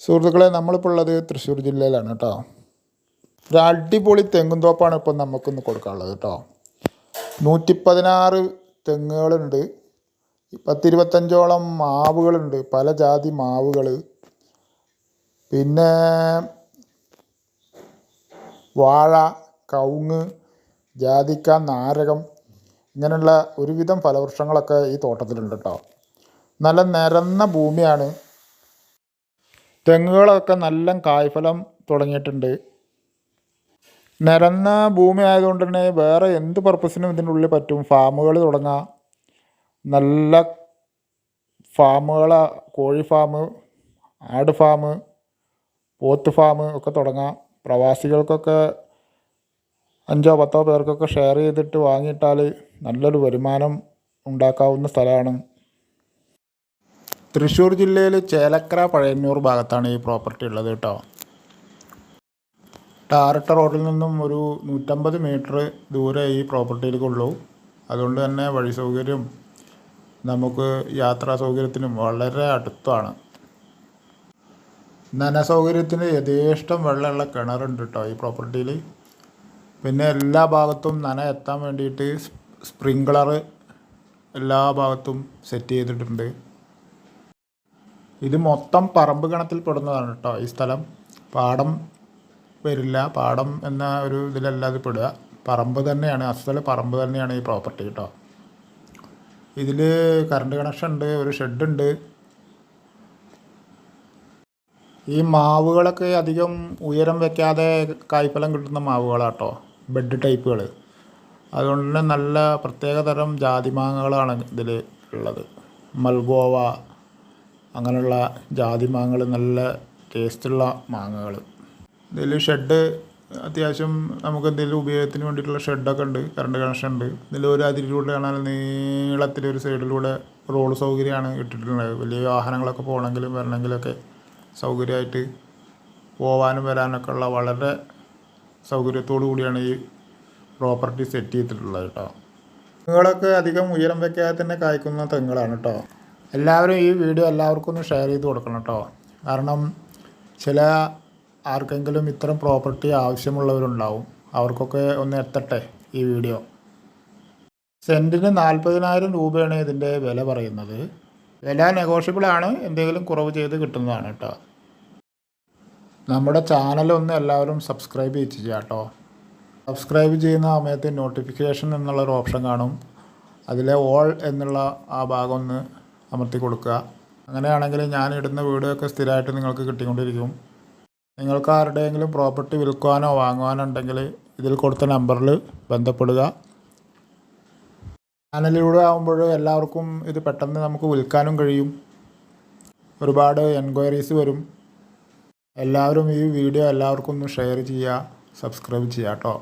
സുഹൃത്തുക്കളെ നമ്മളിപ്പോൾ ഉള്ളത് തൃശ്ശൂർ ജില്ലയിലാണ് കേട്ടോ. ഒരു അടിപൊളി തെങ്ങും തോപ്പാണ് ഇപ്പം നമുക്കിന്ന് കൊടുക്കാനുള്ളത് കേട്ടോ. നൂറ്റി പതിനാറ് തെങ്ങുകളുണ്ട്. പത്തിരുപത്തഞ്ചോളം മാവുകളുണ്ട്. പല ജാതി മാവുകൾ പിന്നെ വാഴ കവുങ്ങ് ജാതിക്ക നാരകം ഇങ്ങനെയുള്ള ഒരുവിധം ഫലവൃക്ഷങ്ങളൊക്കെ ഈ തോട്ടത്തിലുണ്ട് കേട്ടോ. നല്ല നിരന്ന ഭൂമിയാണ്. തെങ്ങുകളൊക്കെ നല്ല കായ്ഫലം തുടങ്ങിയിട്ടുണ്ട്. നിരന്ന ഭൂമി ആയതുകൊണ്ട് തന്നെ വേറെ എന്ത് പർപ്പസിനും ഇതിന്റെ ഉള്ളിൽ പറ്റും. ഫാമുകൾ തുടങ്ങാം. നല്ല ഫാമുകൾ കോഴി ഫാം ആട് ഫാം പോത്ത് ഫാം ഒക്കെ തുടങ്ങാം. പ്രവാസികൾക്കൊക്കെ അഞ്ചോ പത്തോ പേർക്കൊക്കെ ഷെയർ ചെയ്തിട്ട് വാങ്ങിയിട്ടാൽ നല്ലൊരു വരുമാനം ഉണ്ടാക്കാവുന്ന സ്ഥലമാണ്. തൃശ്ശൂർ ജില്ലയിൽ ചേലക്കര പഴയന്നൂർ ഭാഗത്താണ് ഈ പ്രോപ്പർട്ടി ഉള്ളത് കേട്ടോ. ടാറിട്ട റോഡിൽ നിന്നും ഒരു നൂറ്റമ്പത് മീറ്റർ ദൂരെ ഈ പ്രോപ്പർട്ടിയിലേക്കുള്ളൂ. അതുകൊണ്ട് തന്നെ വഴി സൗകര്യം നമുക്ക് യാത്രാ സൗകര്യത്തിനും വളരെ അടുത്താണ്. നനസൗകര്യത്തിന് യഥേഷ്ടം വെള്ളമുള്ള കിണറുണ്ട് കേട്ടോ ഈ പ്രോപ്പർട്ടിയിൽ. പിന്നെ എല്ലാ ഭാഗത്തും നന എത്താൻ വേണ്ടിയിട്ട് സ്പ്രിങ്ക്ലർ എല്ലാ ഭാഗത്തും സെറ്റ് ചെയ്തിട്ടുണ്ട്. ഇത് മൊത്തം പറമ്പ് ഗണത്തിൽ പെടുന്നതാണ് കേട്ടോ ഈ സ്ഥലം പാടം വരില്ല. പാടം എന്ന ഒരു ഇതിലല്ല ഇത് പെടുക. പറമ്പ് തന്നെയാണ്. അസൽ പറമ്പ് തന്നെയാണ് ഈ പ്രോപ്പർട്ടി കേട്ടോ ഇതിൽ കറണ്ട് കണക്ഷൻ ഉണ്ട് ഒരു ഷെഡ് ഉണ്ട്. ഈ മാവുകളൊക്കെ അധികം ഉയരം വെക്കാതെ കായ്ഫലം കിട്ടുന്ന മാവുകളാട്ടോ ബെഡ് ടൈപ്പുകൾ അതുകൊണ്ട് തന്നെ നല്ല പ്രത്യേകതരം ജാതി മാങ്ങകളാണ് ഇതിൽ ഉള്ളത്. മൽഗോവ അങ്ങനെയുള്ള ജാതി മാങ്ങകൾ നല്ല ടേസ്റ്റുള്ള മാങ്ങകൾ ഇതിൽ ഷെഡ് അത്യാവശ്യം നമുക്ക് എന്തെങ്കിലും ഉപയോഗത്തിന് വേണ്ടിയിട്ടുള്ള ഷെഡൊക്കെ ഉണ്ട് കറണ്ട് കണക്ഷൻ ഉണ്ട്. ഇതിൽ ഒരു അതിരിലൂടെ കാണാൻ നീളത്തിൽ ഒരു സൈഡിലൂടെ റോഡ് സൗകര്യമാണ് ഇട്ടിട്ടുള്ളത്. വലിയ വാഹനങ്ങളൊക്കെ പോകണമെങ്കിലും വരണമെങ്കിലൊക്കെ സൗകര്യമായിട്ട് പോവാനും വരാനൊക്കെ ഉള്ള വളരെ സൗകര്യത്തോടു കൂടിയാണ് ഈ പ്രോപ്പർട്ടി സെറ്റ് ചെയ്തിട്ടുള്ളത് കേട്ടോ തെങ്ങുകളൊക്കെ അധികം ഉയരം വയ്ക്കാതെ തന്നെ കായ്ക്കുന്ന തെങ്ങുകളാണ് കേട്ടോ എല്ലാവരും ഈ വീഡിയോ എല്ലാവർക്കും ഒന്ന് ഷെയർ ചെയ്ത് കൊടുക്കണം കേട്ടോ കാരണം ചില ആർക്കെങ്കിലും ഇത്തരം പ്രോപ്പർട്ടി ആവശ്യമുള്ളവരുണ്ടാവും. അവർക്കൊക്കെ ഒന്ന് എത്തട്ടെ ഈ വീഡിയോ. സെന്റിന് നാൽപ്പതിനായിരം രൂപയാണ് ഇതിന്റെ വില പറയുന്നത്. വില നെഗോഷ്യബിൾ ആണ്. എന്തെങ്കിലും കുറവ് ചെയ്ത് കിട്ടുന്നതാണ് കേട്ടോ നമ്മുടെ ചാനലൊന്ന് എല്ലാവരും സബ്സ്ക്രൈബ് ചെയ്ത് ചെയ്യാം കേട്ടോ സബ്സ്ക്രൈബ് ചെയ്യുന്ന സമയത്ത് നോട്ടിഫിക്കേഷൻ എന്നുള്ളൊരു ഓപ്ഷൻ കാണും. അതിലെ ഓൾ എന്നുള്ള ആ ഭാഗം ഒന്ന് അമർത്തി കൊടുക്കുക അങ്ങനെയാണെങ്കിൽ ഞാൻ ഇടുന്ന വീഡിയോയൊക്കെ സ്ഥിരമായിട്ട് നിങ്ങൾക്ക് കിട്ടിക്കൊണ്ടിരിക്കും. നിങ്ങൾക്ക് ആരുടെയെങ്കിലും പ്രോപ്പർട്ടി വിൽക്കുവാനോ വാങ്ങുവാനോ ഉണ്ടെങ്കിൽ ഇതിൽ കൊടുത്ത നമ്പറിൽ ബന്ധപ്പെടുക. ചാനലിലൂടെ ആകുമ്പോൾ എല്ലാവർക്കും ഇത് പെട്ടെന്ന് നമുക്ക് വിൽക്കാനും കഴിയും. ഒരുപാട് എൻക്വയറീസ് വരും. എല്ലാവരും ഈ വീഡിയോ എല്ലാവർക്കും ഒന്ന് ഷെയർ ചെയ്യുക സബ്സ്ക്രൈബ് ചെയ്യുക കേട്ടോ.